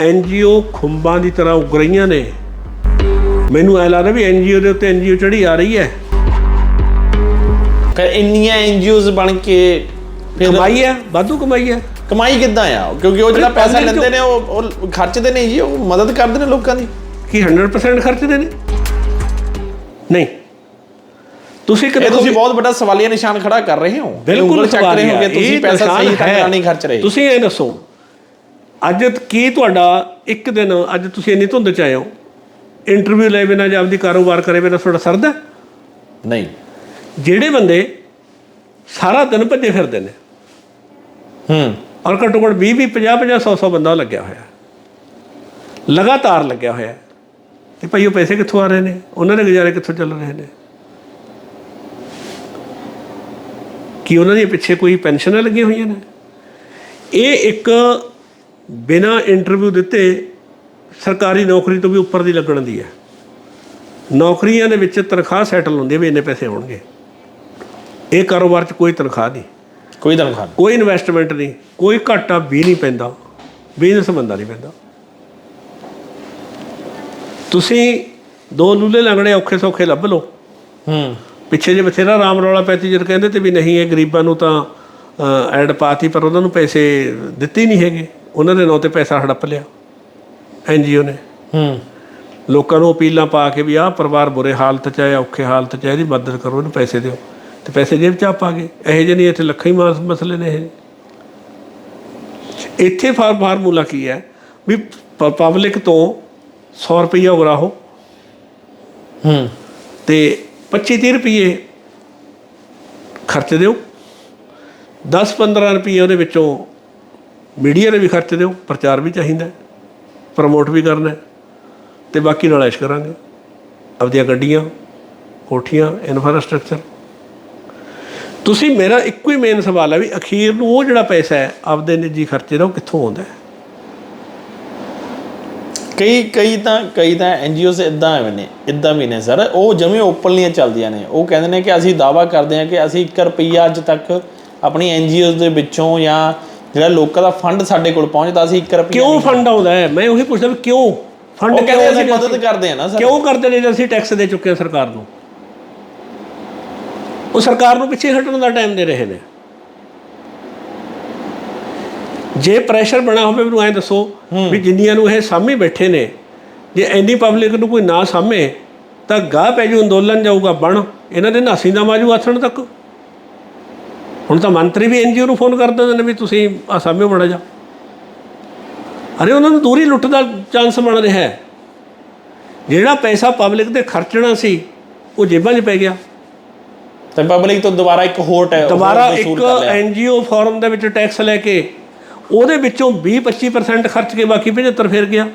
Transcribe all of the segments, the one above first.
NGO ਖੁੰਬਾਂ ਦੀ ਤਰ੍ਹਾਂ ਉੱਗ ਰਹੀਆਂ ਨੇ। ਮੈਨੂੰ ਐ ਲੱਗਦਾ ਵੀ ਐਨਜੀਓ ਦੇ ਉੱਤੇ ਐਨਜੀਓ ਚੜੀ ਆ ਰਹੀ ਹੈ। ਕਿ ਇੰਨੀਆਂ ਐਨਜੀਓਜ਼ ਬਣ ਕੇ ਫਿਰ ਕਮਾਈ ਹੈ? ਵਾਧੂ ਕਮਾਈ ਹੈ? ਕਮਾਈ ਕਿੱਦਾਂ ਆ? ਕਿਉਂਕਿ ਉਹ ਜਿਹੜਾ ਪੈਸਾ ਲੈਂਦੇ ਨੇ ਉਹ ਉਹ ਖਰਚਦੇ ਨੇ ਜੀ ਉਹ ਮਦਦ ਕਰਦੇ ਨੇ ਲੋਕਾਂ ਦੀ। ਕੀ 100% ਖਰਚਦੇ ਨੇ? ਨਹੀਂ। ਤੁਸੀਂ ਕਦੇ ਤੁਸੀਂ ਬਹੁਤ ਵੱਡਾ ਸਵਾਲੀਆ ਨਿਸ਼ਾਨ ਖੜਾ ਕਰ ਰਹੇ ਹੋ। ਬਿਲਕੁਲ ਚੱਕ ਰਹੇ ਹੋ ਕਿ। ਤੁਸੀਂ ਪੈਸਾ ਸਹੀ ਢੰਗ ਹੈ। ਨਾਲ ਨਹੀਂ ਖਰਚ ਰਹੇ। ਤੁਸੀਂ ਇਹ ਦੱਸੋ ਅੱਜ ਕੀ ਤੁਹਾਡਾ ਇੱਕ ਦਿਨ ਅੱਜ ਤੁਸੀਂ ਇੰਨੀ ਧੁੰਦ ਚ ਆਏ ਹੋ? ਇੰਟਰਵਿਊ ਲੈ ਬਿਨਾਂ ਜਾਂ ਆਪਦੀ ਕਾਰੋਬਾਰ ਕਰੇ ਬਿਨਾਂ ਤੁਹਾਡਾ ਸਰਦਾ ਨਹੀਂ। ਜਿਹੜੇ ਬੰਦੇ ਸਾਰਾ ਦਿਨ ਭੱਜੇ ਫਿਰਦੇ ਨੇ। ਹੂੰ। ਔਰ ਘੱਟੋ ਘੱਟ 20 20 50 50 100 100 ਬੰਦਾ ਲੱਗਿਆ ਹੋਇਆ ਲਗਾਤਾਰ ਲੱਗਿਆ ਹੋਇਆ ਤੇ ਭਾਈ ਉਹ ਪੈਸੇ ਕਿੱਥੋਂ ਆ ਰਹੇ ਨੇ? ਉਹਨਾਂ ਦੇ ਗੁਜ਼ਾਰੇ ਕਿੱਥੋਂ ਚੱਲ ਰਹੇ ਨੇ? ਕੀ ਉਹਨਾਂ ਦੇ ਪਿੱਛੇ ਕੋਈ ਪੈਨਸ਼ਨਾਂ ਲੱਗੀਆਂ ਹੋਈਆਂ ਨੇ? ਇਹ ਇੱਕ ਬਿਨਾ ਇੰਟਰਵਿਊ ਦਿੱਤੇ ਸਰਕਾਰੀ ਨੌਕਰੀ ਤੋਂ ਵੀ ਉੱਪਰ ਦੀ ਲੱਗਣ ਦੀ ਹੈ। ਨੌਕਰੀਆਂ ਦੇ ਵਿੱਚ ਤਨਖਾਹ ਸੈਟਲ ਹੁੰਦੀ ਹੈ ਵੀ ਇੰਨੇ ਪੈਸੇ ਆਉਣਗੇ। ਇਹ ਕਾਰੋਬਾਰ 'ਚ ਕੋਈ ਤਨਖਾਹ ਨਹੀਂ। ਕੋਈ ਤਨਖਾਹ ਨਹੀਂ। ਕੋਈ ਇਨਵੈਸਟਮੈਂਟ ਨਹੀਂ। ਕੋਈ ਘਾਟਾ ਵੀ ਨਹੀਂ ਪੈਂਦਾ। ਬਿਜ਼ਨਸ ਬੰਦਾ ਨਹੀਂ ਪੈਂਦਾ। ਤੁਸੀਂ ਦੋ ਲੂਲੇ ਲੰਗੜੇ ਔਖੇ ਸੌਖੇ ਲੱਭ ਲਓ। ਹੂੰ। ਪਿੱਛੇ ਜੇ ਬਥੇਰਾ ਰਾਮ ਰੌਲਾ ਪੈਤੀ ਜਦ ਕਹਿੰਦੇ ਤੇ ਵੀ ਨਹੀਂ ਇਹ ਗਰੀਬਾਂ ਨੂੰ ਤਾਂ ਐਡ ਪਾਤੀ ਪਰ ਉਹਨਾਂ ਨੂੰ ਪੈਸੇ ਦਿੱਤੇ ਨਹੀਂ ਹੈਗੇ। ਉਹਨਾਂ ਦੇ ਨਾਂ ਤੇ ਪੈਸਾ ਹੜੱਪ ਲਿਆ ਐਨਜੀਓ ਨੇ। ਹੂੰ। ਲੋਕਾਂ ਨੂੰ ਅਪੀਲਾਂ ਪਾ ਕੇ ਵੀ ਆਹ ਪਰਿਵਾਰ ਬੁਰੇ ਹਾਲਤ 'ਚ ਹੈ ਔਖੇ ਹਾਲਤ 'ਚ ਹੈ ਇਹਦੀ ਮਦਦ ਕਰੋ ਇਹਨੂੰ ਪੈਸੇ ਦਿਓ। ਤੇ ਪੈਸੇ ਜੇਬ 'ਚ ਆਪ ਆ ਗਏ ਇਹੋ ਜਿਹੇ ਨਹੀਂ ਇੱਥੇ ਲੱਖਾਂ ਹੀ ਮਾਸ ਮਸਲੇ ਨੇ ਇਹ। ਇੱਥੇ ਫਾਰ ਫਾਰਮੂਲਾ ਕੀ ਹੈ? ਵੀ ਪਬਲਿਕ ਤੋਂ 100 ਰੁਪਈਆ ਉਗਰਾਹੋ। ਹੂੰ। ਤੇ 25 30 ਰੁਪਏ ਖਰਚ ਦਿਓ। 10 15 ਰੁਪਏ ਉਹਦੇ ਵਿੱਚੋਂ ਮੀਡੀਆ ਨੇ ਵੀ ਖਰਚ ਦਿਓ ਪ੍ਰਚਾਰ ਵੀ ਚਾਹੀਦਾ ਪ੍ਰਮੋਟ ਵੀ ਕਰਨਾ ਹੈ, ਤੇ ਬਾਕੀ ਨਾਲ ਐਸ਼ ਕਰਾਂਗੇ। ਆਪਦੀਆਂ ਗੱਡੀਆਂ ਕੋਠੀਆਂ ਇਨਫਰਾਸਟ੍ਰਕਚਰ ਤੁਸੀਂ ਮੇਰਾ ਇੱਕੋ ਹੀ ਮੇਨ ਸਵਾਲ ਹੈ ਵੀ ਅਖੀਰ ਨੂੰ ਉਹ ਜਿਹੜਾ ਪੈਸਾ ਹੈ ਆਪਦੇ ਨਿੱਜੀ ਖਰਚੇ ਦਾ ਉਹ ਕਿੱਥੋਂ ਆਉਂਦਾ ਹੈ? ਕਈ ਕਈ ਤਾਂ ਕਈ ਤਾਂ ਐਨਜੀਓਜ਼ ਇਦਾਂ ਐਵੇਂ ਨੇ ਇਦਾਂ ਵੀ ਨੇ ਸਰ। ਉਹ ਜਿਵੇਂ ਓਪਨਲੀਆਂ ਚੱਲਦੀਆਂ ਨੇ। ਉਹ ਕਹਿੰਦੇ ਨੇ ਕਿ ਅਸੀਂ ਦਾਵਾ ਕਰਦੇ ਹਾਂ ਕਿ ਅਸੀਂ 1 ਰੁਪਈਆ ਅੱਜ ਤੱਕ ਆਪਣੀ ਐਨਜੀਓਜ਼ ਦੇ ਵਿੱਚੋਂ ਜਾਂ ਜਿਹੜਾ ਲੋਕਾਂ ਦਾ ਫੰਡ ਸਾਡੇ ਕੋਲ ਪਹੁੰਚਦਾ ਅਸੀਂ 1 ਰੁਪਈਆ ਕਿਉਂ ਫੰਡ ਆਉਂਦਾ ਹੈ? ਮੈਂ ਉਹੀ ਪੁੱਛਦਾ ਵੀ ਕਿਉਂ? ਫੰਡ ਉਹ ਕਹਿੰਦੇ ਅਸੀਂ ਮਦਦ ਕਰਦੇ ਹਾਂ ਨਾ ਸਰ। ਕਿਉਂ ਕਰਦੇ ਨੇ ਜੇ ਅਸੀਂ ਟੈਕਸ ਦੇ ਚੁੱਕੇ ਹਾਂ ਸਰਕਾਰ ਨੂੰ? ਉਹ ਸਰਕਾਰ ਨੂੰ ਪਿੱਛੇ ਹਟਣ ਦਾ ਟਾਈਮ ਦੇ ਰਹੇ ਨੇ। ਜੇ ਪ੍ਰੈਸ਼ਰ ਬਣਾ ਹੋਵੇ ਮੈਨੂੰ ਐਂ ਦੱਸੋ ਵੀ ਜਿੰਨੀਆਂ ਨੂੰ ਇਹ ਸਾਹਮਣੇ ਬੈਠੇ ਨੇ ਜੇ ਐਨੀ ਪਬਲਿਕ ਨੂੰ ਕੋਈ ਨਾ ਸਾਹਮਣੇ ਤਾਂ ਗਾਹ ਪੈ ਜੂ ਅੰਦੋਲਨ ਜਾਊਗਾ ਬਣ। ਇਹਨਾਂ ਦੇ ਨਾਸੀ ਦਾ ਮਾਜੂ ਆਥਣ ਤੱਕ। ਹੁਣ ਤਾਂ ਮੰਤਰੀ ਵੀ ਐਨਜੀਓ ਨੂੰ ਫੋਨ ਕਰ ਦਿੰਦੇ ਨੇ ਵੀ ਤੁਸੀਂ ਆ ਸਾਹਮਣੇ ਬੜਾ ਜਾ ਅਰੇ ਉਹਨਾਂ ਨੂੰ ਦੂਰੀ ਲੁੱਟ ਦਾ ਚਾਂਸ ਬਣ ਰਿਹਾ ਹੈ। ਜਿਹੜਾ ਪੈਸਾ ਪਬਲਿਕ ਤੇ ਖਰਚਣਾ ਸੀ ਉਹ ਜੇਬਾਂ 'ਚ ਪੈ ਗਿਆ। ਤੇ ਪਬਲਿਕ ਤੋਂ ਦੁਬਾਰਾ ਇੱਕ ਹੋਰ ਟੈ ਦੁਬਾਰਾ ਇੱਕ। ਐਨਜੀਓ ਫਾਰਮ ਦੇ ਵਿੱਚ ਟੈਕਸ ਲੈ ਕੇ ਉਹਦੇ ਵਿੱਚੋਂ 20-25% ਖਰਚ ਕੇ ਬਾਕੀ 75 ਫਿਰ ਗਿਆ।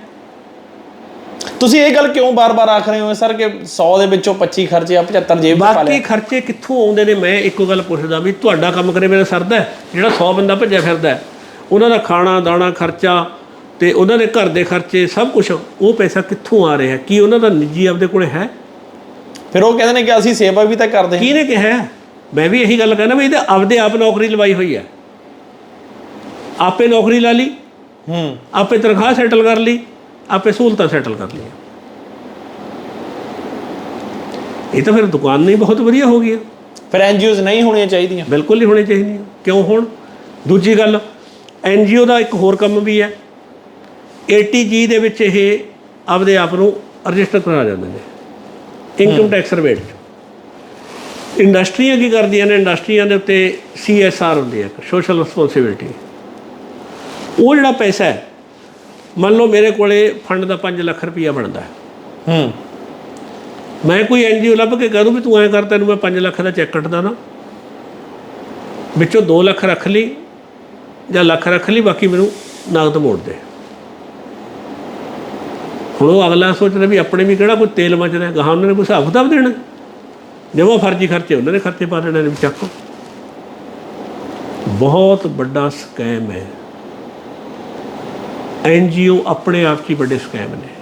ਤੁਸੀਂ ਇਹ ਗੱਲ ਕਿਉਂ ਬਾਰ-ਬਾਰ ਆਖ ਰਹੇ ਹੋ ਸਰ ਕਿ 100 ਦੇ ਵਿੱਚੋਂ 25 ਖਰਚੇ ਆ 75 ਜੇਬ ਪਾ ਬਾਕੀ ਲਿਆ? ਖਰਚੇ ਕਿੱਥੋਂ ਆਉਂਦੇ ਨੇ? ਮੈਂ ਇੱਕੋ ਗੱਲ ਪੁੱਛਦਾ ਵੀ ਤੁਹਾਡਾ ਕੰਮ ਕਰੇ ਮੇਰਾ ਸਰਦਾ? ਜਿਹੜਾ 100 ਬੰਦਾ ਭੱਜਿਆ ਫਿਰਦਾ ਹੈ, ਉਹਨਾਂ ਦਾ ਖਾਣਾ ਦਾਣਾ ਖਰਚਾ ਤੇ ਉਹਨਾਂ ਦੇ ਘਰ ਦੇ ਖਰਚੇ ਸਭ ਕੁਝ ਉਹ ਪੈਸਾ ਕਿੱਥੋਂ ਆ ਰਿਹਾ ਕੀ ਉਹਨਾਂ ਦਾ ਨਿੱਜੀ ਆਪਦੇ ਕੋਲੇ ਹੈ? ਫਿਰ ਉਹ ਕਹਿੰਦੇ ਨੇ ਕਿ ਅਸੀਂ ਸੇਵਾ ਵੀ ਤਾਂ ਕਰਦੇ ਹਾਂ। ਕਿਹਨੇ ਕਿਹਾ? ਮੈਂ ਵੀ ਇਹੀ ਗੱਲ ਕਹਿੰਦਾ ਵੀ ਇਹਦੇ ਆਪਦੇ ਆਪ ਨੌਕਰੀ ਲਵਾਈ ਹੋਈ ਹੈ। ਆਪੇ ਨੌਕਰੀ ਲਾ ਲਈ। ਹੂੰ। ਆਪੇ ਤਨਖਾਹ ਸੈਟਲ ਕਰ ਲਈ। ਆਪੇ ਸਹੂਲਤਾਂ ਸੈਟਲ ਕਰ ਲਈਆਂ। ਇਹ ਤਾਂ ਫਿਰ ਦੁਕਾਨ ਨਹੀਂ ਬਹੁਤ ਵਧੀਆ ਹੋ ਗਈ ਫਿਰ ਐਨਜੀਓਜ਼ ਨਹੀਂ ਹੋਣੀਆਂ ਚਾਹੀਦੀਆਂ। ਬਿਲਕੁਲ ਨਹੀਂ ਹੋਣੀ ਚਾਹੀਦੀ ਕਿਉਂ ਹੋਣ? ਦੂਜੀ ਗੱਲ ਐਨਜੀਓ ਦਾ ਇੱਕ ਹੋਰ ਕੰਮ ਵੀ ਹੈ। ਏਟੀਜੀ ਦੇ ਵਿੱਚ ਇਹ ਆਪਦੇ ਆਪ ਨੂੰ ਰਜਿਸਟਰ ਕਰਾ ਜਾਂਦੇ ਨੇ। ਇਨਕਮ ਟੈਕਸ ਰਿਬੇਟ ਇੰਡਸਟਰੀਆਂ ਕੀ ਕਰਦੀਆਂ ਨੇ? ਇੰਡਸਟਰੀਆਂ ਦੇ ਉੱਤੇ ਸੀਐਸਆਰ ਹੁੰਦੀ ਹੈ ਸੋਸ਼ਲ ਰਿਸਪੌਂਸਿਬਿਲਟੀ ਉਹ ਜਿਹੜਾ ਪੈਸਾ ਹੈ ਮੰਨ ਲਓ ਮੇਰੇ ਕੋਲੇ ਫੰਡ ਦਾ 5 ਲੱਖ ਰੁਪਈਆ ਬਣਦਾ ਹੈ। ਹੂੰ। ਮੈਂ ਕੋਈ ਐਨਜੀਓ ਲੱਭ ਕੇ ਕਹੂੰ ਵੀ ਤੂੰ ਐਂ ਕਰ ਤੈਨੂੰ ਮੈਂ 5 ਲੱਖ ਦਾ ਚੈੱਕ ਕੱਟਦਾ ਨਾ। ਵਿੱਚੋਂ 2 ਲੱਖ ਰੱਖ ਲਈ ਜਾਂ ਲੱਖ ਰੱਖ ਲਈ ਬਾਕੀ ਮੈਨੂੰ ਨਗਦ ਮੋੜ ਦੇ। ਹੁਣ ਉਹ ਅਗਲਾ ਸੋਚ ਰਿਹਾ ਵੀ ਆਪਣੇ ਵੀ ਕਿਹੜਾ ਕੋਈ ਤੇਲ ਮਚਦਾ ਗਾਹਾਂ ਉਹਨਾਂ ਨੇ ਕੋਈ ਹਿਸਾਬ ਕਿਤਾਬ ਦੇਣਾ। ਜਿਵੇਂ ਫਰਜ਼ੀ ਖਰਚੇ ਉਹਨਾਂ ਨੇ ਖਰਚੇ ਪਾ ਦੇਣੇ ਨੇ ਵੀ ਚੱਕ। ਬਹੁਤ ਵੱਡਾ ਸਕੈਮ ਹੈ। ਐਨਜੀਓ ਆਪਣੇ ਆਪ 'ਚ ਹੀ ਵੱਡੇ ਸਕੈਮ ਨੇ।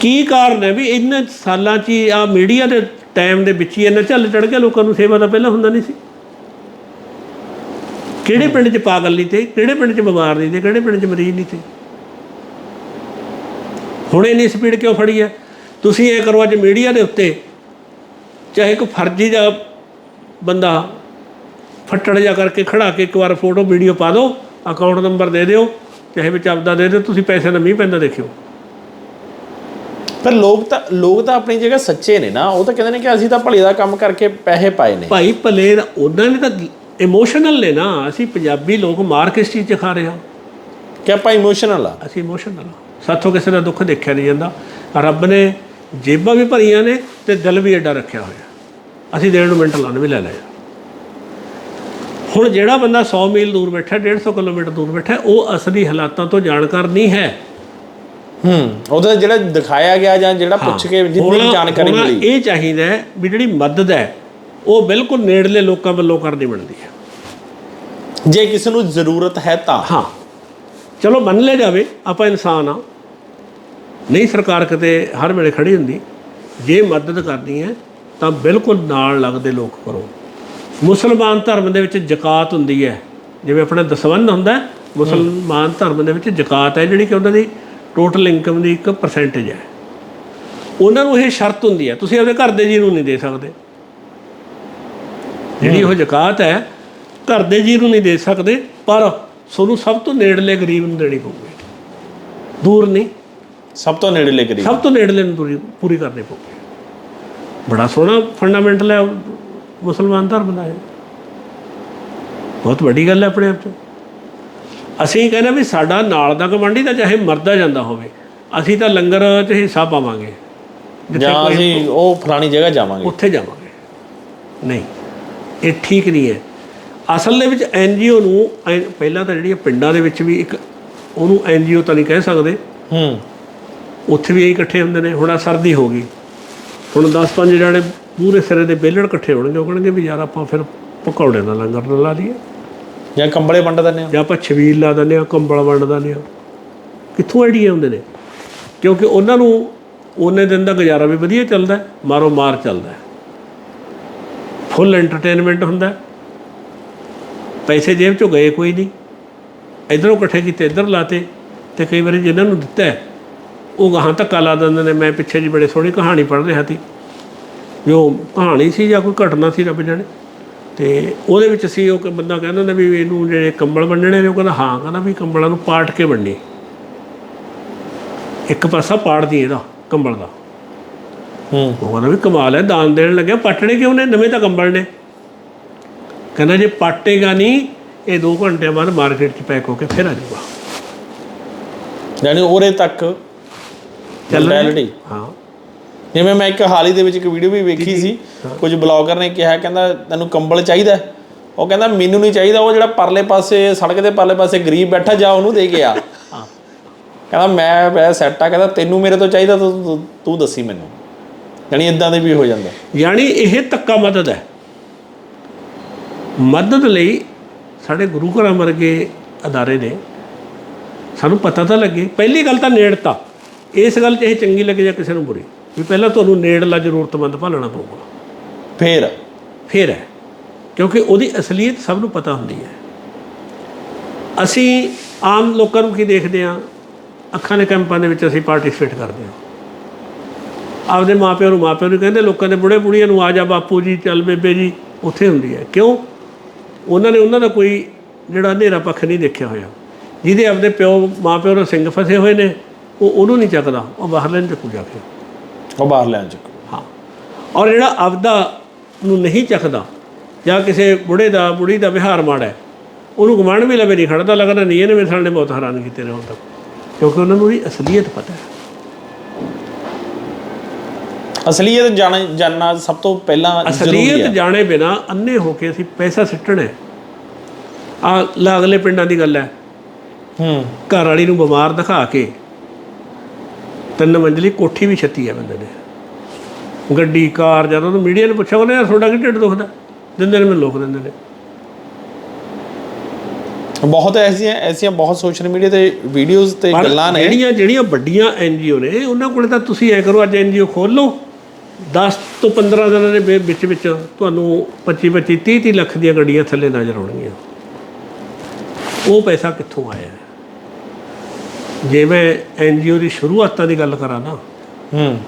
ਕੀ ਕਾਰਨ ਹੈ ਵੀ ਇਹਨਾਂ ਸਾਲਾਂ 'ਚ ਹੀ ਆ ਮੀਡੀਆ ਦੇ ਟਾਈਮ ਦੇ ਵਿੱਚ ਹੀ ਇਹਨਾਂ ਝੱਲ ਚੜ ਗਿਆ, ਲੋਕਾਂ ਨੂੰ ਸੇਵਾ ਦਾ ਪਹਿਲਾਂ ਹੁੰਦਾ ਨਹੀਂ ਸੀ। ਕਿਹੜੇ ਪਿੰਡ 'ਚ ਪਾਗਲ ਨਹੀਂ ਤੇ ਕਿਹੜੇ ਪਿੰਡ 'ਚ ਬਿਮਾਰ ਨਹੀਂ ਤੇ ਕਿਹੜੇ ਪਿੰਡ 'ਚ ਮਰੀਜ਼ ਨਹੀਂ ਤੇ ਹੁਣ ਇੰਨੀ ਸਪੀਡ ਕਿਉਂ ਫੜੀ ਹੈ? ਤੁਸੀਂ ਇਹ ਕਰੋ, ਅੱਜ ਮੀਡੀਆ ਦੇ ਉੱਤੇ ਚਾਹੇ ਕੋਈ ਫਰਜ਼ੀ ਦਾ ਬੰਦਾ ਫੱਟੜ ਜਾ ਕਰਕੇ ਖੜਾ ਕੇ ਇੱਕ ਵਾਰ ਫੋਟੋ, ਵੀਡੀਓ ਪਾ ਦਿਓ ਅਕਾਊਂਟ ਨੰਬਰ ਦੇ ਦਿਓ ਚਾਹੇ ਵਿੱਚ ਆਪਦਾ ਦੇ ਦਿਓ ਤੁਸੀਂ ਪੈਸੇ ਦਾ ਮੀਂਹ ਪੈਂਦਾ ਦੇਖਿਓ। ਪਰ ਲੋਕ ਤਾਂ ਲੋਕ ਤਾਂ ਆਪਣੀ ਜਗ੍ਹਾ ਸੱਚੇ ਨੇ ਨਾ ਉਹ ਤਾਂ ਕਹਿੰਦੇ ਨੇ ਕਿ ਅਸੀਂ ਤਾਂ ਭਲੇ ਦਾ ਕੰਮ ਕਰਕੇ ਪੈਸੇ ਪਾਏ ਨੇ। ਭਾਈ ਭਲੇ ਦਾ- ਉਹਨਾਂ ਨੇ ਤਾਂ ਇਮੋਸ਼ਨਲ ਨੇ ਨਾ ਅਸੀਂ ਪੰਜਾਬੀ ਲੋਕ ਮਾਰ ਕਿਸ ਚੀਜ਼ 'ਚ ਖਾ ਰਹੇ ਹਾਂ। ਕਿ ਆਪਾਂ ਇਮੋਸ਼ਨਲ ਆ? ਅਸੀਂ ਇਮੋਸ਼ਨਲ ਹਾਂ ਸਾਥੋਂ ਕਿਸੇ ਦਾ ਦੁੱਖ ਦੇਖਿਆ ਨਹੀਂ ਜਾਂਦਾ। ਰੱਬ ਨੇ ਜੇਬਾਂ ਵੀ ਭਰੀਆਂ ਨੇ ਤੇ ਦਿਲ ਵੀ ਐਡਾ ਰੱਖਿਆ ਹੋਇਆ। ਅਸੀਂ ਦੇਣ ਨੂੰ ਮਿੰਟ ਲਾਉਣ ਵੀ ਲੈ ਲਏ ਹੁਣ ਜਿਹੜਾ ਬੰਦਾ 100 ਮੀਲ ਦੂਰ ਬੈਠਾ 150 ਕਿਲੋਮੀਟਰ ਦੂਰ ਬੈਠਾ ਉਹ ਅਸਲੀ ਹਾਲਾਤਾਂ ਤੋਂ ਜਾਣਕਾਰ ਨਹੀਂ ਹੈ। ਹੂੰ ਉਹਦਾ ਜਿਹੜਾ ਦਿਖਾਇਆ ਗਿਆ ਜਾਂ ਜਿਹੜਾ ਪੁੱਛ ਕੇ ਜਿੰਨੀ ਜਾਣਕਾਰੀ ਮਿਲੀ। ਇਹ ਚਾਹੀਦਾ ਹੈ ਵੀ ਜਿਹੜੀ ਮਦਦ ਹੈ ਉਹ ਬਿਲਕੁਲ ਨੇੜਲੇ ਲੋਕਾਂ ਵੱਲੋਂ ਕਰਨੀ ਬਣਦੀ ਹੈ। ਜੇ ਕਿਸੇ ਨੂੰ ਜ਼ਰੂਰਤ ਹੈ ਤਾਂ। ਹਾਂ। ਚਲੋ ਮੰਨ ਲਿਆ ਜਾਵੇ ਆਪਾਂ ਇਨਸਾਨ ਆ ਨਹੀਂ ਸਰਕਾਰ ਕਿਤੇ ਹਰ ਵੇਲੇ ਖੜੀ ਹੁੰਦੀ। ਜੇ ਮਦਦ ਕਰਨੀ ਹੈ ਤਾਂ ਬਿਲਕੁਲ ਨਾਲ ਲੱਗਦੇ ਲੋਕ ਕਰੋ। ਮੁਸਲਮਾਨ ਧਰਮ ਦੇ ਵਿੱਚ ਜ਼ਕਾਤ ਹੁੰਦੀ ਹੈ। ਜਿਵੇਂ ਆਪਣੇ ਦਸਵੰਧ ਹੁੰਦਾ ਮੁਸਲਮਾਨ ਧਰਮ ਦੇ ਵਿੱਚ ਜ਼ਕਾਤ ਹੈ ਜਿਹੜੀ ਕਿ ਉਹਨਾਂ ਦੀ ਟੋਟਲ ਇਨਕਮ ਦੀ ਇੱਕ ਪਰਸੈਂਟੇਜ ਹੈ। ਉਹਨਾਂ ਨੂੰ ਇਹ ਸ਼ਰਤ ਹੁੰਦੀ ਹੈ ਤੁਸੀਂ ਆਪਣੇ ਘਰ ਦੇ ਜੀ ਨੂੰ ਨਹੀਂ ਦੇ ਸਕਦੇ। ਜਿਹੜੀ ਉਹ ਜ਼ਕਾਤ ਹੈ ਘਰ ਦੇ ਜੀ ਨੂੰ ਨਹੀਂ ਦੇ ਸਕਦੇ ਪਰ ਤੁਹਾਨੂੰ ਸਭ ਤੋਂ ਨੇੜਲੇ ਗਰੀਬ ਨੂੰ ਦੇਣੀ ਪਊਗੀ। ਦੂਰ ਨਹੀਂ। ਸਭ ਤੋਂ ਨੇੜਲੇ ਕਰੀਬ ਸਭ ਤੋਂ ਨੇੜਲੇ ਨੂੰ ਪੂਰੀ ਪੂਰੀ ਕਰਨੀ ਪਊਗੀ। ਬੜਾ ਸੋਹਣਾ ਫੰਡਾਮੈਂਟਲ ਹੈ ਮੁਸਲਮਾਨ ਧਰਮ ਦਾ ਇਹ ਬਹੁਤ ਵੱਡੀ ਗੱਲ ਹੈ ਆਪਣੇ ਆਪ 'ਚ। ਅਸੀਂ ਕਹਿੰਦੇ ਵੀ ਸਾਡਾ ਨਾਲ ਦਾ ਗਵਾਂਢੀ ਤਾਂ ਚਾਹੇ ਮਰਦਾ ਜਾਂਦਾ ਹੋਵੇ ਅਸੀਂ ਤਾਂ ਲੰਗਰ 'ਚ ਹਿੱਸਾ ਪਾਵਾਂਗੇ। ਜਾਂ ਅਸੀਂ ਉਹ ਫਲਾਣੀ ਜਗ੍ਹਾ ਜਾਵਾਂਗੇ। ਉੱਥੇ ਜਾਵਾਂਗੇ। ਨਹੀਂ ਇਹ ਠੀਕ ਨਹੀਂ ਹੈ। ਅਸਲ ਦੇ ਵਿੱਚ ਐਨਜੀਓ ਨੂੰ ਐ- ਪਹਿਲਾਂ ਤਾਂ ਜਿਹੜੀਆਂ ਪਿੰਡਾਂ ਦੇ ਵਿੱਚ ਵੀ ਇੱਕ ਉਹਨੂੰ ਐਨਜੀਓ ਤਾਂ ਨਹੀਂ ਕਹਿ ਸਕਦੇ। ਹੂੰ। ਉੱਥੇ ਵੀ ਇਹ ਇਕੱਠੇ ਹੁੰਦੇ ਨੇ। ਹੁਣ ਆ ਸਰਦੀ ਹੋ ਗਈ। ਹੁਣ 10-5 ਜਣੇ ਪੂਰੇ ਸਿਰੇ ਦੇ ਬੇਲੜ ਇਕੱਠੇ ਹੋਣਗੇ ਉਹ ਕਹਿਣਗੇ ਵੀ ਯਾਰ ਆਪਾਂ ਫਿਰ ਪਕੌੜੇ ਦਾ ਲੰਗਰ ਲਾ ਲਈਏ। ਜਾਂ ਕੰਬਲੇ ਵੰਡ ਦਿੰਦੇ ਆ ਜਾਂ ਆਪਾਂ ਛਬੀਲ ਲਾ ਦਿੰਦੇ ਆ ਕੰਬਲ ਵੰਡ ਦਿੰਦੇ ਆ ਕਿੱਥੋਂ ਆਈਡੀਆ ਹੁੰਦੇ ਨੇ? ਕਿਉਂਕਿ ਉਹਨਾਂ ਨੂੰ ਉਹਨੇ ਦਿਨ ਦਾ ਗੁਜ਼ਾਰਾ ਵੀ ਵਧੀਆ ਚੱਲਦਾ ਮਾਰੋ ਮਾਰ ਚੱਲਦਾ ਫੁੱਲ ਐਂਟਰਟੇਨਮੈਂਟ ਹੁੰਦਾ। ਪੈਸੇ ਜੇਬ ਚੋਂ ਗਏ ਕੋਈ ਨਹੀਂ। ਇਧਰੋਂ ਇਕੱਠੇ ਕੀਤੇ ਇੱਧਰ ਲਾਤੇ ਤੇ ਕਈ ਵਾਰੀ ਜਿਨ੍ਹਾਂ ਨੂੰ ਦਿੱਤਾ ਉਹ ਗਾਹਾਂ ਧੱਕਾ ਲਾ ਦਿੰਦੇ ਨੇ। ਮੈਂ ਪਿੱਛੇ ਜੀ ਬੜੇ ਸੋਹਣੀ ਕਹਾਣੀ ਪੜ੍ਹ ਰਿਹਾ ਸੀ ਜੋ ਕਹਾਣੀ ਸੀ ਜਾਂ ਕੋਈ ਘਟਨਾ ਸੀ ਰੱਬ ਜਾਣੇ। ਤੇ ਉਹਦੇ ਵਿੱਚ ਸੀ ਉਹ ਕਿ ਬੰਦਾ ਕਹਿੰਦਾ ਨੇ ਵੀ ਇਹਨੂੰ ਜਿਹੜੇ ਕੰਬਲ ਵੰਡਣੇ ਨੇ ਉਹ ਕਹਿੰਦਾ ਹਾਂ ਕਹਿੰਦਾ ਵੀ ਕੰਬਲਾਂ ਨੂੰ ਪਾੜ ਕੇ ਵੰਡੀ ਇੱਕ ਪਾਸਾ ਪਾੜ ਦੀ ਇਹਦਾ ਕੰਬਲ ਦਾ। ਹੂੰ। ਉਹ ਕਹਿੰਦਾ ਵੀ ਕਮਾਲ ਹੈ ਦਾਨ ਦੇਣ ਲੱਗਿਆ। ਪੱਟਣੇ ਕਿਉਂ ਨੇ? ਨਵੇਂ ਤਾਂ ਕੰਬਲ ਨੇ। ਕਹਿੰਦਾ ਜੇ ਪਾਟੇਗਾ ਨਹੀਂ ਇਹ 2 ਘੰਟਿਆਂ ਬਾਅਦ ਮਾਰਕੀਟ 'ਚ ਪੈਕ ਹੋ ਕੇ ਫਿਰ ਆ ਜਾਊਗਾ। ਯਾਨੀ ਉਹਰੇ ਤੱਕ ਚੱਲ ਰਿਹਾ। mentality। ਹਾਂ। ਜਿਵੇਂ ਮੈਂ ਇੱਕ ਹਾਲ ਹੀ ਦੇ ਵਿੱਚ ਇੱਕ ਵੀਡੀਓ ਵੀ ਵੇਖੀ ਸੀ ਕੁਝ ਬਲੌਗਰ ਨੇ ਕਿਹਾ ਕਹਿੰਦਾ ਤੈਨੂੰ ਕੰਬਲ ਚਾਹੀਦਾ? ਉਹ ਕਹਿੰਦਾ ਮੈਨੂੰ ਨਹੀਂ ਚਾਹੀਦਾ ਉਹ ਜਿਹੜਾ ਪਰਲੇ ਪਾਸੇ ਸੜਕ ਦੇ ਪਰਲੇ ਪਾਸੇ ਗਰੀਬ ਬੈਠਾ ਜਾ ਉਹਨੂੰ ਦੇ ਕੇ ਆ। ਕਹਿੰਦਾ ਮੈਂ ਮੈਂ ਸੈੱਟ ਆ ਕਹਿੰਦਾ ਤੈਨੂੰ ਮੇਰੇ ਤੋਂ ਚਾਹੀਦਾ ਤੂੰ ਦੱਸੀ ਮੈਨੂੰ। ਯਾਨੀ ਇਦਾਂ ਦੇ ਵੀ ਹੋ ਜਾਂਦਾ। ਯਾਨੀ ਇਹ ਤੱਕਾ ਮਦਦ ਹੈ। ਮਦਦ ਲਈ ਸਾਡੇ ਗੁਰੂ ਘਰਾਂ ਵਰਗੇ ਅਦਾਰੇ ਨੇ ਸਾਨੂੰ ਪਤਾ ਤਾਂ ਲੱਗੇ। ਪਹਿਲੀ ਗੱਲ ਤਾਂ ਨੇੜਤਾ। ਇਸ ਗੱਲ 'ਚ ਇਹ ਚੰਗੀ ਲੱਗੇ ਜਾਂ ਕਿਸੇ ਨੂੰ ਬੁਰੀ। ਵੀ ਪਹਿਲਾਂ ਤੁਹਾਨੂੰ ਨੇੜਲਾ ਜ਼ਰੂਰਤਮੰਦ ਭਾਲਣਾ ਪਊਗਾ। ਫੇਰ? ਫਿਰ ਹੈ। ਕਿਉਂਕਿ ਉਹਦੀ ਅਸਲੀਅਤ ਸਭ ਨੂੰ ਪਤਾ ਹੁੰਦੀ ਹੈ। ਅਸੀਂ ਆਮ ਲੋਕਾਂ ਨੂੰ ਕੀ ਦੇਖਦੇ ਹਾਂ? ਅੱਖਾਂ ਦੇ ਕੈਂਪਾਂ ਦੇ ਵਿੱਚ ਅਸੀਂ ਪਾਰਟਿਸਿਪੇਟ ਕਰਦੇ ਹਾਂ। ਆਪਦੇ ਮਾਪਿਆਂ ਨੂੰ ਮਾਪਿਆਂ ਨੂੰ ਕਹਿੰਦੇ ਲੋਕਾਂ ਦੇ ਬੁੜੇ ਬੁੜੀਆਂ ਨੂੰ ਆ ਜਾ ਬਾਪੂ ਜੀ ਚੱਲ ਬੇਬੇ ਜੀ। ਉੱਥੇ ਹੁੰਦੀ ਹੈ। ਕਿਉਂ? ਉਹਨਾਂ ਨੇ ਉਹਨਾਂ ਦਾ ਕੋਈ ਜਿਹੜਾ ਹਨੇਰਾ ਪੱਖ ਨਹੀਂ ਦੇਖਿਆ ਹੋਇਆ। ਜਿਹਦੇ ਆਪਦੇ ਪਿਓ ਮਾਪਿਓ ਦੇ ਸਿੰਘ ਫਸੇ ਹੋਏ ਨੇ ਉਹ ਉਹਨੂੰ ਨਹੀਂ ਚੱਕਦਾ। ਉਹ ਬਾਹਰਲੇ ਨੂੰ ਚੱਕੂ ਜਾ ਕੇ। ਉਹ ਬਾਹਰ ਲੈਣ ਚ ਹਾਂ। ਔਰ ਜਿਹੜਾ ਆਪਦਾ ਨੂੰ ਨਹੀਂ ਚੱਕਦਾ ਜਾਂ ਕਿਸੇ ਬੁੜੇ ਦਾ ਬੁੜੀ ਦਾ ਵਿਹਾਰ ਮਾੜਾ ਹੈ ਉਹਨੂੰ ਗਵਾਂਢ ਵੀ ਲਵੇ ਨਹੀਂ ਖੜਦਾ ਲੱਗਦਾ ਨਹੀਂ ਇਹਨੇ ਮੇਰੇ ਨੇ ਬਹੁਤ ਹੈਰਾਨ ਕੀਤੇ ਨੇ ਹੁਣ ਤੱਕ। ਕਿਉਂਕਿ ਉਹਨਾਂ ਨੂੰ ਉਹਦੀ ਅਸਲੀਅਤ ਪਤਾ ਹੈ। ਅਸਲੀਅਤ ਜਾਣ ਜਾਨਣਾ ਸਭ ਤੋਂ ਪਹਿਲਾਂ ਜ਼ਰੂਰੀ ਅਸਲੀਅਤ ਜਾਣੇ ਬਿਨਾ ਅੰਨੇ ਹੋ ਕੇ ਅਸੀਂ ਪੈਸਾ ਸਿੱਟਣਾ ਆ ਲਾਗਲੇ ਪਿੰਡਾਂ ਦੀ ਗੱਲ ਹੈ। ਹੂੰ। ਘਰ ਵਾਲੀ ਨੂੰ ਬਿਮਾਰ ਦਿਖਾ ਕੇ ਤਿੰਨ ਮੰਜ਼ਲੀ ਕੋਠੀ ਵੀ ਛੱਤੀ ਹੈ ਬੰਦੇ ਨੇ ਗੱਡੀ ਕਾਰ ਜਦੋਂ ਉਹਨੂੰ ਮੀਡੀਆ ਨੂੰ ਪੁੱਛਿਆ ਉਹਨੇ ਤੁਹਾਡਾ ਕੀ ਢਿੱਡ ਦੁਖਦਾ? ਦਿੰਦੇ ਨੇ ਮੈਨੂੰ ਲੋਕ ਦਿੰਦੇ ਨੇ। ਬਹੁਤ ਐਸੀਆਂ ਐਸੀਆਂ ਬਹੁਤ ਸੋਸ਼ਲ ਮੀਡੀਆ ਤੇ ਵੀਡੀਓਜ਼ ਤੇ ਗੱਲਾਂ ਨੇ। ਜਿਹੜੀਆਂ ਜਿਹੜੀਆਂ ਵੱਡੀਆਂ ਐਨਜੀਓ ਨੇ ਉਹਨਾਂ ਕੋਲੇ ਤਾਂ ਤੁਸੀਂ ਐ ਕਰੋ ਅੱਜ ਐਨਜੀਓ ਖੋਲ ਲਓ। 10 ਤੋਂ 15 ਦਿਨਾਂ ਦੇ ਵਿੱਚ ਵਿੱਚ ਤੁਹਾਨੂੰ 25 25 30 30 ਲੱਖ ਦੀਆਂ ਗੱਡੀਆਂ ਥੱਲੇ ਨਜ਼ਰ ਆਉਣਗੀਆਂ। ਉਹ ਪੈਸਾ ਕਿੱਥੋਂ ਆਇਆ? ਹੈ? ਜੇ ਮੈਂ ਐਨਜੀਓ ਦੀ ਸ਼ੁਰੂਆਤਾਂ ਦੀ ਗੱਲ ਕਰਾਂ ਨਾ ਹੂੰ।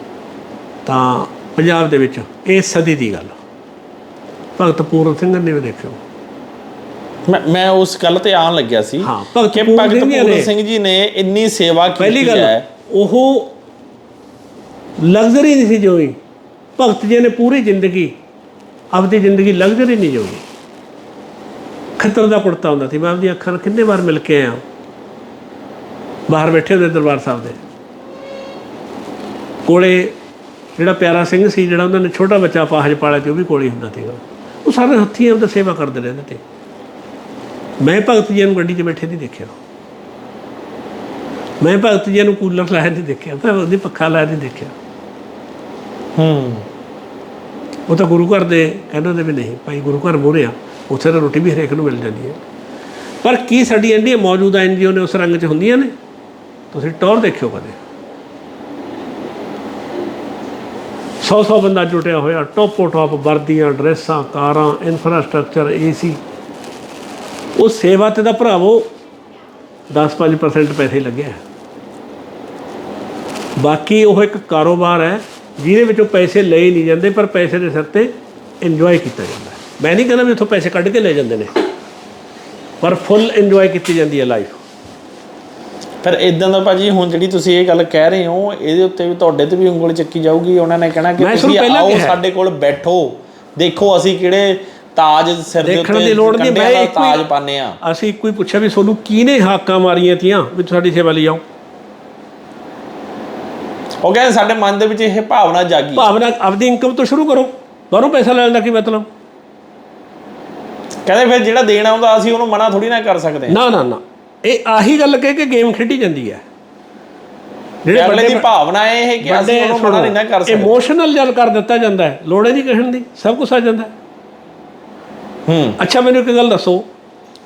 ਤਾਂ ਪੰਜਾਬ ਦੇ ਵਿੱਚ ਇਹ ਸਦੀ ਦੀ ਗੱਲ। ਭਗਤ ਪੂਰਨ ਸਿੰਘ ਨੇ ਵੀ ਦੇਖਿਓ। ਮੈਂ ਮੈਂ ਉਸ ਗੱਲ ਤੇ ਆਉਣ ਲੱਗਿਆ ਸੀ ਕਿ ਭਗਤ ਸਿੰਘ ਜੀ ਪੂਰਨ ਨੇ- ਸਿੰਘ ਜੀ ਨੇ ਇੰਨੀ ਸੇਵਾ ਪਹਿਲੀ ਕੀਤੀ ਗੱਲ ਹੈ। ਉਹ ਲਗਜ਼ਰੀ ਨਹੀਂ ਸੀ ਜੋਈ ਭਗਤ ਜੀ ਨੇ ਪੂਰੀ ਜ਼ਿੰਦਗੀ ਆਪਦੀ ਜ਼ਿੰਦਗੀ ਲਗਜ਼ਰੀ ਨਹੀਂ ਜੋਈ ਖਤਰ ਦਾ ਕੁੜਤਾ ਹੁੰਦਾ ਸੀ। ਮੈਂ ਆਪਦੀ ਅੱਖਾਂ ਨਾਲ ਕਿੰਨੇ ਵਾਰ ਮਿਲ ਕੇ ਆਇਆ। ਬਾਹਰ ਬੈਠੇ ਹੁੰਦੇ ਦਰਬਾਰ ਸਾਹਿਬ ਦੇ। ਕੋਲੇ ਜਿਹੜਾ ਪਿਆਰਾ ਸਿੰਘ ਸੀ ਜਿਹੜਾ ਉਹਨਾਂ ਨੇ ਛੋਟਾ ਬੱਚਾ ਪਾਹਜ ਪਾਲਿਆ ਤੇ ਉਹ ਵੀ ਕੋਲੇ ਹੁੰਦਾ ਸੀਗਾ। ਉਹ ਸਾਰੇ ਹੱਥੀਂ ਆਪਦਾ ਸੇਵਾ ਕਰਦੇ ਰਹਿੰਦੇ ਤੇ। ਮੈਂ ਭਗਤ ਜੀ ਨੂੰ ਗੱਡੀ 'ਚ ਬੈਠੇ ਨਹੀਂ ਦੇਖਿਆ। ਮੈਂ ਭਗਤ ਜੀ ਨੂੰ ਕੂਲਰ ਲਾਇਆ ਨਹੀਂ ਦੇਖਿਆ ਮੈਂ ਉਹਦੀ ਪੱਖਾ ਲਾਇਆ ਨਹੀਂ ਦੇਖਿਆ। ਹੂੰ। ਉਹ ਤਾਂ ਗੁਰੂ ਘਰ ਦੇ ਕਹਿੰਦੇ ਨੇ ਵੀ ਨਹੀਂ ਭਾਈ ਗੁਰੂ ਘਰ ਮੋਰੇ ਆ ਉੱਥੇ ਤਾਂ ਰੋਟੀ ਵੀ ਹਰੇਕ ਨੂੰ ਮਿਲ ਜਾਂਦੀ ਹੈ। ਪਰ ਕੀ ਸਾਡੀ ਇੰਡੀਆ ਮੌਜੂਦਾ ਐਨਜੀਓ ਨੇ ਉਸ ਰੰਗ 'ਚ ਹੁੰਦੀਆਂ ਨੇ? ਤੁਸੀਂ ਟੌਰ ਦੇਖਿਓ ਕਦੇ। 100 100 ਬੰਦਾ ਜੁਟਿਆ ਹੋਇਆ, ਟੋਪੋ ਟੋਪ ਵਰਦੀਆਂ, ਡਰੈਸਾਂ, ਕਾਰਾਂ ਇਨਫਰਾਸਟ੍ਰਕਚਰ ਏਸੀ ਉਹ ਸੇਵਾ ਤੇ ਦਾ ਭਰਾਵੋ 10-5% ਪੈਸੇ ਲੱਗਿਆ। ਬਾਕੀ ਉਹ ਇੱਕ ਕਾਰੋਬਾਰ ਹੈ, ਜਿਹਦੇ ਵਿੱਚੋਂ ਪੈਸੇ ਲਏ ਨਹੀਂ ਜਾਂਦੇ, ਪਰ ਪੈਸੇ ਦੇ ਸਿਰ ਤੇ ਇੰਜੋਏ ਕੀਤਾ ਜਾਂਦਾ ਮੈਂ ਨਹੀਂ ਕਹਿੰਦਾ ਵੀ ਉੱਥੋਂ ਪੈਸੇ ਕੱਢ ਕੇ ਲੈ ਜਾਂਦੇ ਨੇ, ਪਰ ਫੁੱਲ ਇੰਜੋਏ ਕੀਤੀ ਜਾਂਦੀ ਹੈ ਲਾਈਫ ਫਿਰ ਇਦਾਂ ਦਾ ਭਾਜੀ ਹੁਣ ਜਿਹੜੀ ਤੁਸੀਂ ਇਹ ਗੱਲ ਕਹਿ ਰਹੇ ਹੋ ਇਹਦੇ ਉੱਤੇ ਵੀ ਤੁਹਾਡੇ ਤੇ ਵੀ ਉਂਗਲ ਚੱਕੀ ਜਾਊਗੀ ਉਹਨਾਂ ਨੇ ਕਹਿਣਾ ਕਿ ਤੁਸੀਂ ਆਓ। ਸਾਡੇ ਕੋਲ ਬੈਠੋ। ਦੇਖੋ ਅਸੀਂ ਕਿਹੜੇ ਤਾਜ ਸਿਰ ਦੇ ਦੇਖਣ ਉੱਤੇ ਦੀ ਲੋੜ ਨਹੀਂ, ਮੈਂ ਇੱਕੋ ਤਾਜ ਪਾਣੇ ਆ ਅਸੀਂ ਇੱਕੋ ਹੀ ਪੁੱਛਿਆ ਵੀ ਤੁਹਾਨੂੰ ਕਿਹਨੇ ਹਾਕਾਂ ਮਾਰੀਆਂ ਤੀਆਂ? ਵੀ ਸਾਡੀ ਸੇਵਾ ਲਈ ਆਓ। ਉਹ ਕਹਿੰਦੇ ਸਾਡੇ ਮਨ ਦੇ ਵਿੱਚ ਇਹ ਭਾਵਨਾ ਜਾਗੀ। ਭਾਵਨਾ ਆਪਦੀ ਇਨਕਮ ਤੋਂ ਸ਼ੁਰੂ ਕਰੋ। ਬਾਹਰੋਂ ਪੈਸਾ ਲੈਣ ਦਾ ਕੀ ਮਤਲਬ? ਕਹਿੰਦੇ ਫਿਰ ਜਿਹੜਾ ਦੇਣ ਆਉਂਦਾ ਅਸੀਂ ਉਹਨੂੰ ਮਨਾ ਥੋੜੀ ਨਾ ਕਰ ਸਕਦੇ। ਨਾ ਨਾ ਨਾ। ਇਹ ਆਹੀ ਗੱਲ ਕਹਿ ਕੇ ਗੇਮ ਖੇਡੀ ਜਾਂਦੀ ਹੈ। ਜਿਹੜੇ ਅਗਲੇ ਦੀ ਭਾਵਨਾ ਇਹ ਹੈ ਕਿ ਅਸੀਂ ਉਹਨੂੰ ਮਨਾ ਨਹੀਂ ਨਾ ਕਰ ਸਕਦੇ। ਇਮੋਸ਼ਨਲ ਜਲ ਕਰ ਦਿੱਤਾ ਜਾਂਦਾ ਹੈ। ਲੋੜ ਨਹੀਂ ਕਹਿਣ ਦੀ ਸਭ ਕੁਝ ਆ ਜਾਂਦਾ ਹੈ। ਹੂੰ। ਅੱਛਾ ਮੈਨੂੰ ਇੱਕ ਗੱਲ ਦੱਸੋ।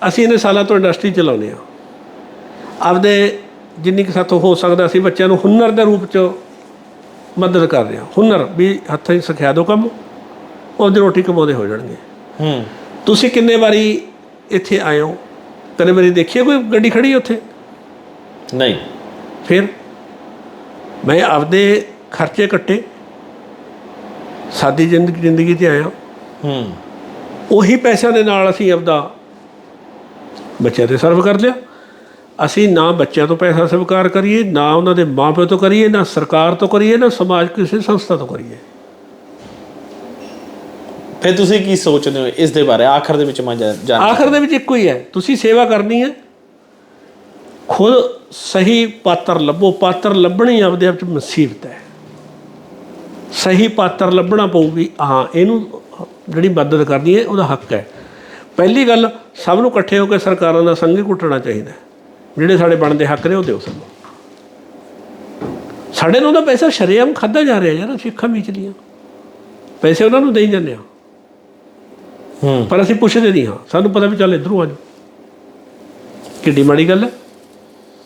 ਅਸੀਂ ਇਹਨੇ ਸਾਲਾਂ ਤੋਂ ਇੰਡਸਟਰੀ ਚਲਾਉਂਦੇ ਆ ਆਪਦੇ ਜਿੰਨੀ ਕੁ ਸਾਥੋਂ ਹੋ ਸਕਦਾ ਅਸੀਂ ਬੱਚਿਆਂ ਨੂੰ ਹੁਨਰ ਦੇ ਰੂਪ ਚ ਮਦਦ ਕਰ ਰਹੇ ਹਾਂ। ਹੁਨਰ ਵੀ ਹੱਥਾਂ 'ਚ ਸਿਖਾ ਦਿਓ ਕੰਮ ਉਹਦੀ ਰੋਟੀ ਕਮਾਉਂਦੇ ਹੋ ਜਾਣਗੇ। ਹੂੰ। ਤੁਸੀਂ ਕਿੰਨੇ ਵਾਰੀ ਇੱਥੇ ਆਏ ਹੋ? ਕਦੇ ਵਾਰੀ ਦੇਖੀ ਹੈ ਕੋਈ ਗੱਡੀ ਖੜੀ ਉੱਥੇ? ਨਹੀਂ। ਫਿਰ ਮੈਂ ਆਪਦੇ ਖਰਚੇ ਕੱਟੇ ਸਾਦੀ ਜ਼ਿੰਦਗੀ ਜ਼ਿੰਦਗੀ ਤੇ ਆਇਆ। ਹੂੰ। ਉਹੀ ਪੈਸਿਆਂ ਦੇ ਨਾਲ ਅਸੀਂ ਆਪਦਾ ਬੱਚਿਆਂ ਤੇ ਸਰਵ ਕਰ ਲਿਆ। ਅਸੀਂ ਨਾ ਬੱਚਿਆਂ ਤੋਂ ਪੈਸਾ ਸਵੀਕਾਰ ਕਰੀਏ ਨਾ ਉਹਨਾਂ ਦੇ ਮਾਪਿਆਂ ਤੋਂ ਕਰੀਏ ਨਾ ਸਰਕਾਰ ਤੋਂ ਕਰੀਏ ਨਾ ਸਮਾਜ ਕਿਸੇ ਸੰਸਥਾ ਤੋਂ ਕਰੀਏ। ਫਿਰ ਤੁਸੀਂ ਕੀ ਸੋਚਦੇ ਹੋ ਇਸ ਦੇ ਬਾਰੇ? ਆਖਰ ਦੇ ਵਿੱਚ ਮੈਂ ਜਾਣ ਆਖਰ ਦੇ ਵਿੱਚ ਇੱਕੋ ਹੀ ਹੈ, ਤੁਸੀਂ ਸੇਵਾ ਕਰਨੀ ਹੈ, ਖੁਦ ਸਹੀ ਪਾਤਰ ਲੱਭੋ, ਪਾਤਰ ਲੱਭਣੀ ਆਪਦੇ ਆਪ ਚ ਮੁਸੀਬਤ ਹੈ। ਸਹੀ ਪਾਤਰ ਲੱਭਣਾ ਪਊਗੀ, ਹਾਂ, ਇਹਨੂੰ ਜਿਹੜੀ ਮਦਦ ਕਰਨੀ ਹੈ, ਉਹਦਾ ਹੱਕ ਹੈ। ਪਹਿਲੀ ਗੱਲ, ਸਭ ਨੂੰ ਇਕੱਠੇ ਹੋ ਕੇ ਸਰਕਾਰਾਂ ਦਾ ਸੰਗੀ ਕੁੱਟਣਾ ਚਾਹੀਦਾ ਜਿਹੜੇ ਸਾਡੇ ਬਣਦੇ ਹੱਕ ਨੇ, ਉਹ ਦਿਓ ਸਾਨੂੰ। ਸਾਡੇ ਨੂੰ ਤਾਂ ਪੈਸਾ ਸ਼ਰੇਆਮ ਖਾਦਾ ਜਾ ਰਿਹਾ ਯਾਰ ਸਿੱਖਾਂ ਵਿੱਚ ਲੀਆਂ ਪੈਸੇ ਉਹਨਾਂ ਨੂੰ ਦੇਈ ਜਾਂਦੇ ਆ ਪਰ ਅਸੀਂ ਪੁੱਛਦੇ ਨਹੀਂ ਹਾਂ। ਸਾਨੂੰ ਪਤਾ ਵੀ ਚੱਲ ਇਧਰੋਂ ਆ ਜਾਓ। ਕਿੱਡੀ ਮਾੜੀ ਗੱਲ ਹੈ।